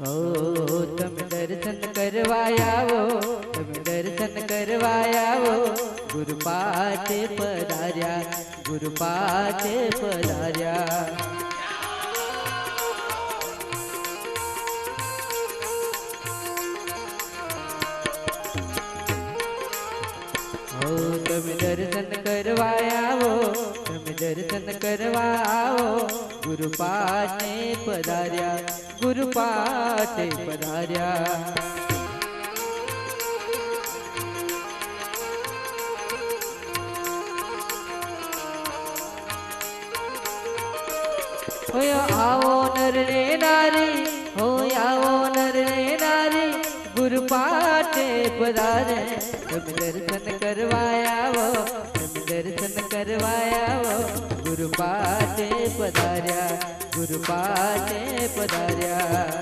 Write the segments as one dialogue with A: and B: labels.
A: ઓ તમે દર્શન કરવા આવો, તમે દર્શન કરવા આવો. ગુરુ પાટે પધાર્યા ગુરુ પાટે પધાર્યા તમે દર્શન કરવા આવો, તમે દર્શન કરવા આવો. ગુરુ પાટે પધાર્યા ગુરુ પાટે પધાર્યા હોય આવો નર રે નારી હોય આવો નર રે નારી ગુરુ પાટે પધારે તમે દર્શન કરવા આવો તમે દર્શન કરવા આવો ગુરુ પાટે પધાર્યા ગુરુ પાટે પધાર્યા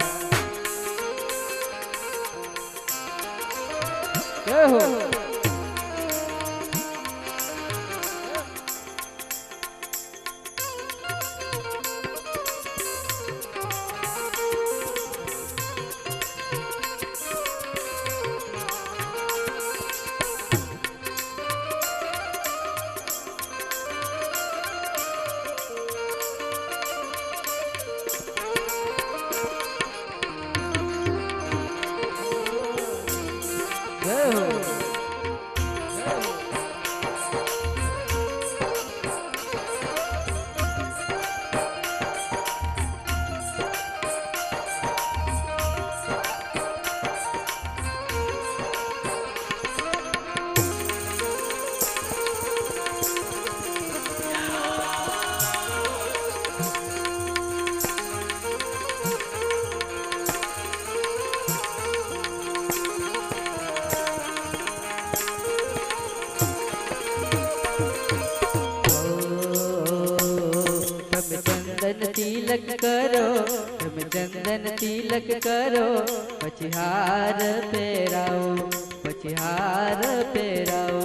A: તિલક કરો તમે ચંદન તિલક કરો, પછી હાર પહેરાવો, પછી હાર પહેરાવો.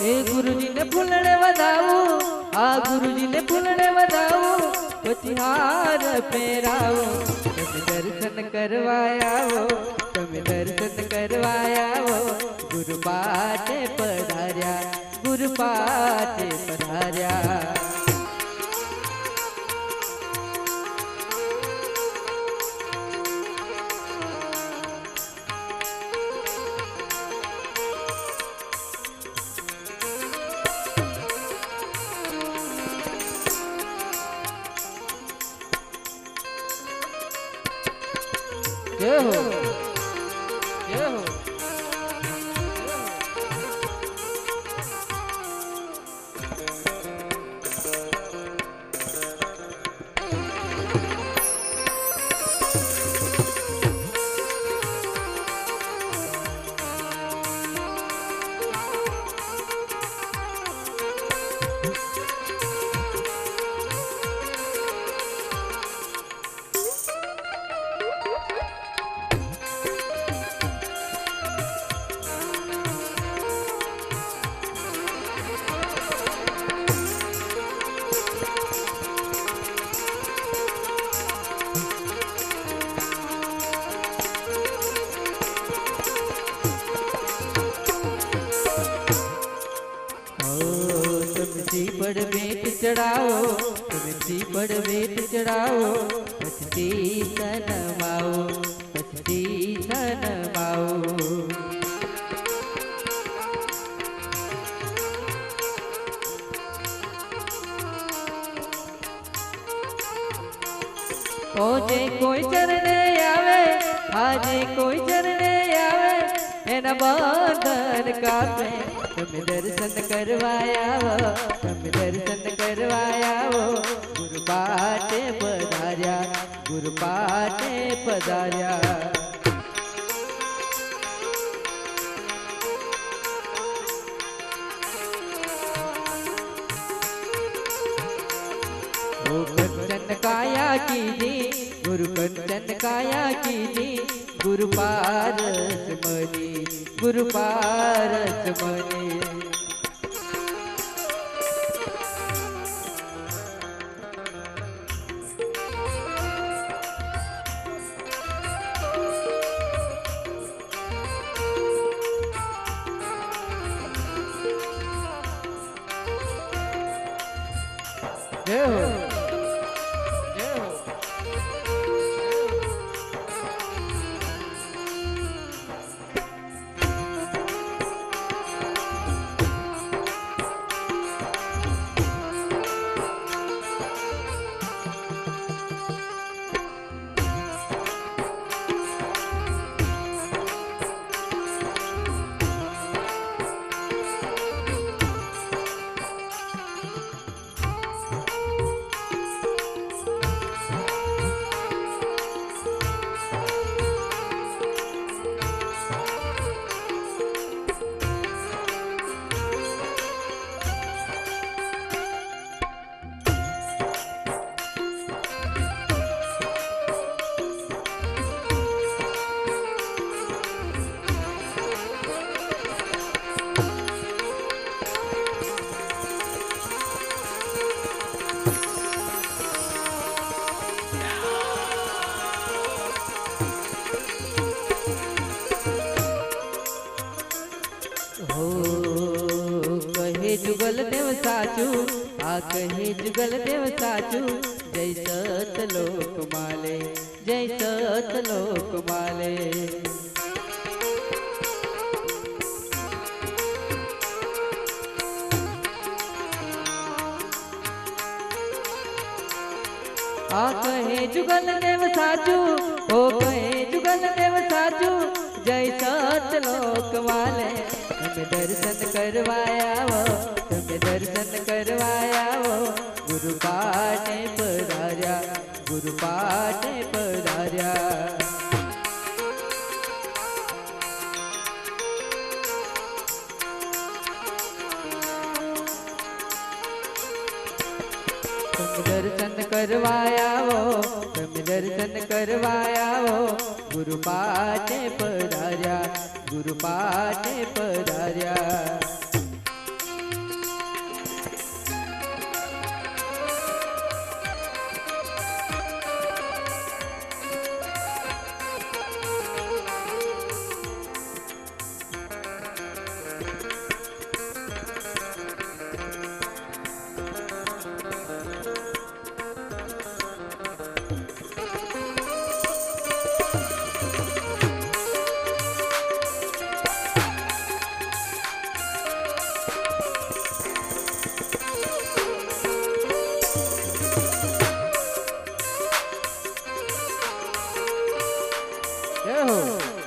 A: એ ગુરુજીને ફૂલણે વધાવું, આ ગુરુજીને ફૂલણે વધાવું, પછી હાર પહેરાવો. દર્શન કરવા આવો તમે દર્શન કરવા આવો. ગુરુ પાટે પધાર્યા ગુરુ પાટે પધાર્યા. हो ચડાવો પર ભેટ ચડાવો પછી સનમાવો પછી સનમાવો ઓ જે કોઈ ચરણે આવે આજે કોઈ ચરણે આવે, એના બંધન કાપે. તમે દર્શન કરવા આવો તમે દર્શન કરવા આવો ગુરુ પાટે પધાર્યા ગુરુ પાટે પધાર્યા ओ कंचन काया कीनी गुरु कंचन काया कीनी गुरु पारस मनी ગુરુ પારસ મને Erro! Erro. जुगल देव साचू आ कहीं जुगल देव साचू। जय सत लोक माले, जय सत लोक माले। आ कहे जुगल देव साचू ओ कहे जुगल देव साचू। जय सत लोक माले। તમે દર્શન કરવાયાવો તમે દર્શન કરવાયાવો ગુરુ પાટે પધાર્યા ગુરુ પાટે પધાર્યા તમે દર્શન કરવાયાવો તમે દર્શન કરવાયાવો ગુરુ પાટે પધાર્યા ગુરુ પાટે પધાર્યા Erro!